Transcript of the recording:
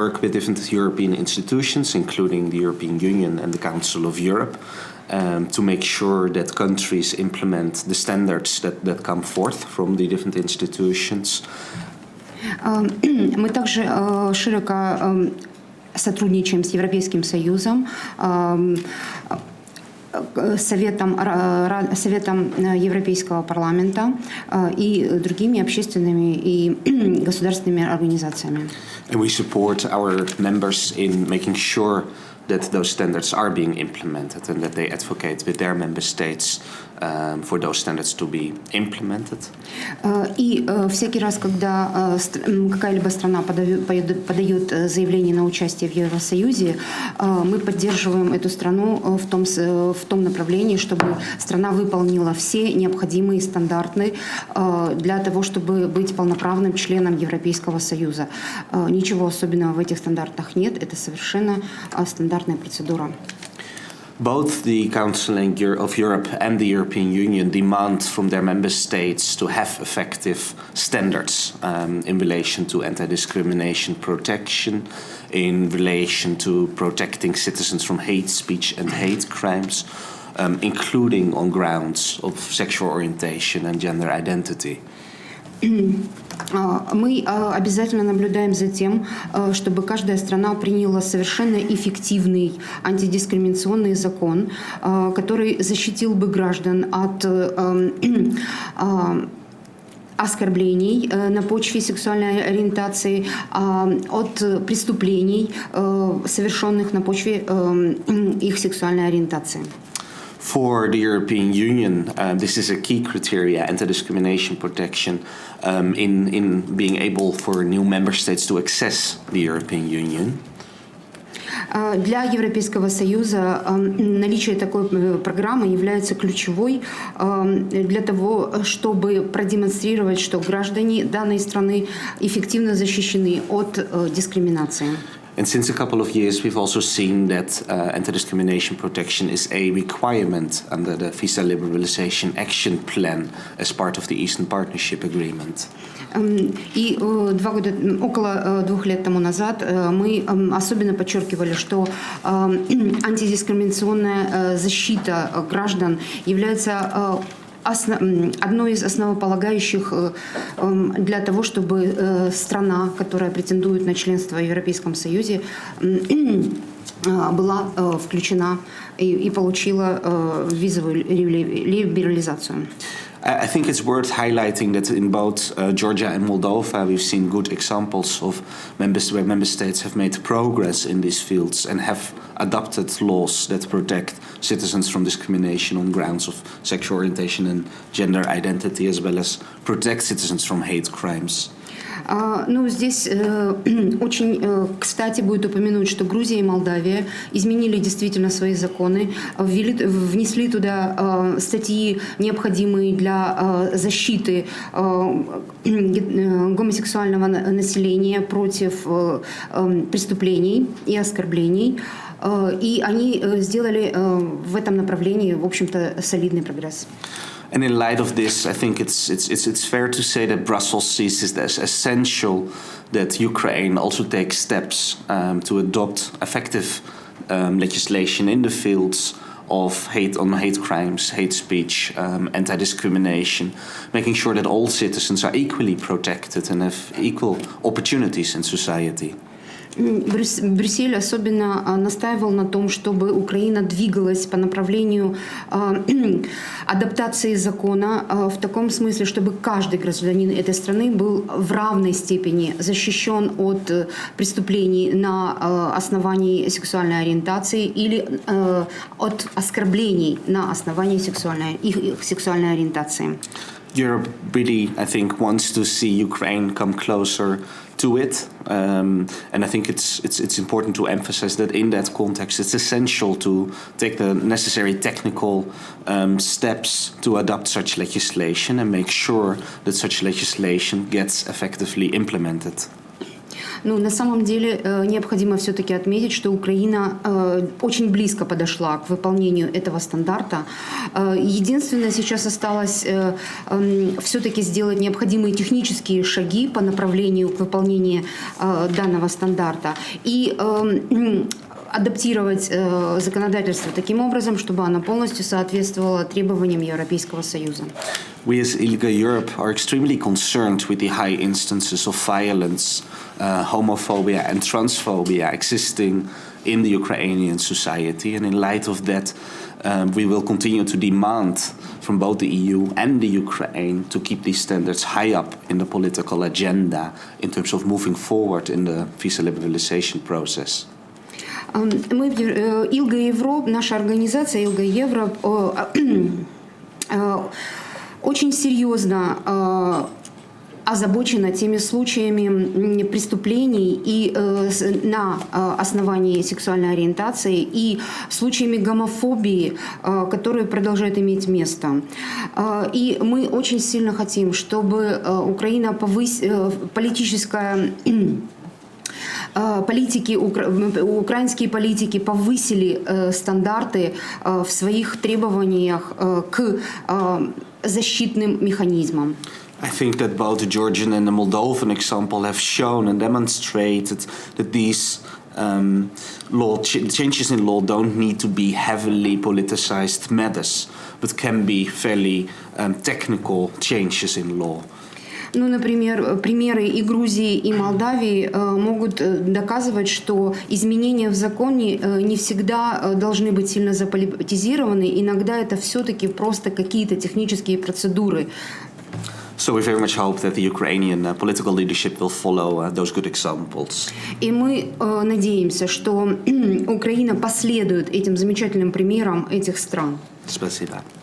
work with different European institutions, including the European Union and the Council of Europe, um, to make sure that countries implement the standards that, that come forth from the different institutions. Мы также э, широко э, сотрудничаем с Европейским Союзом, э, э, Советом, Советом э, Европейского парламента э, и другими общественными и государственными организациями. And we support our members in making sure that those standards are being implemented and that they advocate with their member states um, for those standards to be implemented. Э, И э, всякий раз, когда э, какая-либо страна подает заявление на участие в Евросоюзе, мы поддерживаем эту страну в том, в том направлении, чтобы страна выполнила все необходимые стандарты для того, чтобы быть полноправным членом Европейского Союза. Ничего особенного в этих стандартах нет, это совершенно стандартная процедура. Both the Council of Europe and the European Union demand from their member states to have effective standards um, in relation to anti discrimination protection, in relation to protecting citizens from hate speech and hate crimes, um, including on grounds of sexual orientation and gender identity. А, Мы а, обязательно наблюдаем за тем, а, чтобы каждая страна приняла совершенно эффективный антидискриминационный закон, который защитил бы граждан от э, оскорблений э, на почве сексуальной ориентации, от преступлений, э, совершенных на почве их сексуальной ориентации. For the European Union, um, this is a key criteria, anti-discrimination protection, um, in, in being able for new member states to access the European Union. А, Для Европейского Союза а, наличие такой э, программы является ключевой а, для того, чтобы продемонстрировать, что граждане данной страны эффективно защищены от э, дискриминации. And since a couple of years, we've also seen that uh, anti-discrimination protection is a requirement under the Visa Liberalization Action Plan as part of the Eastern Partnership Agreement. Эм, И э, два года, м, около э, двух лет тому назад э, мы эм, особенно подчеркивали, что эм, антидискриминационная э, защита э, граждан является осно- м, одной из основополагающих э, эм, для того, чтобы э, страна, которая претендует на членство в Европейском Союзе, э, была э, включена и, и получила визовую либерали- либерализацию. I think it's worth highlighting that in both uh, Georgia and Moldova, we've seen good examples of members where member states have made progress in these fields and have adopted laws that protect citizens from discrimination on grounds of sexual orientation and gender identity, as well as protect citizens from hate crimes. А, Ну, здесь э, очень э, кстати будет упомянуть, что Грузия и Молдавия изменили действительно свои законы, ввели, внесли туда э, статьи, необходимые для защиты гомосексуального на- населения против преступлений и оскорблений. И они сделали в этом направлении, в общем-то, солидный прогресс. And in light of this, I think it's, it's, it's, it's fair to say that Brussels sees it as essential that Ukraine also takes steps um, to adopt effective um, legislation in the fields of hate on hate crimes, hate speech, um, anti-discrimination, making sure that all citizens are equally protected and have equal opportunities in society. Брюссель особенно а, настаивал на том, чтобы Украина двигалась по направлению а, адаптации закона а, в таком смысле, чтобы каждый гражданин этой страны был в равной степени защищен от э, преступлений на основании сексуальной ориентации или э, от оскорблений на основании сексуальной, их сексуальной ориентации. Europe really, I think, wants to see Ukraine come closer to it, um, and I think it's it's it's important to emphasize that in that context, it's essential to take the necessary technical um, steps to adopt such legislation and make sure that such legislation gets effectively implemented. Ну, на самом деле э, необходимо все-таки отметить, что Украина э, очень близко подошла к выполнению этого стандарта. Э, Единственное, сейчас осталось все-таки сделать необходимые технические шаги по направлению к выполнению данного стандарта. И эм, адаптировать э, законодательство таким образом, чтобы оно полностью соответствовало требованиям Европейского Союза. We as ILGA Europe are extremely concerned with the high instances of violence, uh, homophobia, and transphobia existing in the Ukrainian society. And in light of that, um, we will continue to demand from both the EU and the Ukraine to keep these standards high up in the political agenda in terms of moving forward in the visa liberalization process. Эм, Мы, в Ев- э, Илга Европ, наша организация Илга Европ э, э, очень серьезно э, озабочена теми случаями преступлений и э, на э, основании сексуальной ориентации и случаями гомофобии, э, которые продолжают иметь место. Э, И мы очень сильно хотим, чтобы э, Украина повысила политическая э, политики, украинские политики повысили э, стандарты э, в своих требованиях э, к э, защитным механизмам. I think that both the Georgian and the Moldovan example have shown and demonstrated that these um, law ch- changes in law don't need to be heavily politicized matters, but can be fairly um, technical changes in law. Ну, например, э, примеры и Грузии, и Молдавии э, могут э, доказывать, что изменения в законе не всегда должны быть сильно заполитизированы. Иногда это все-таки просто какие-то технические процедуры. So we very much hope that the Ukrainian uh, political leadership will follow uh, those good examples. И мы э, надеемся, что Украина последует этим замечательным примерам этих стран. Спасибо.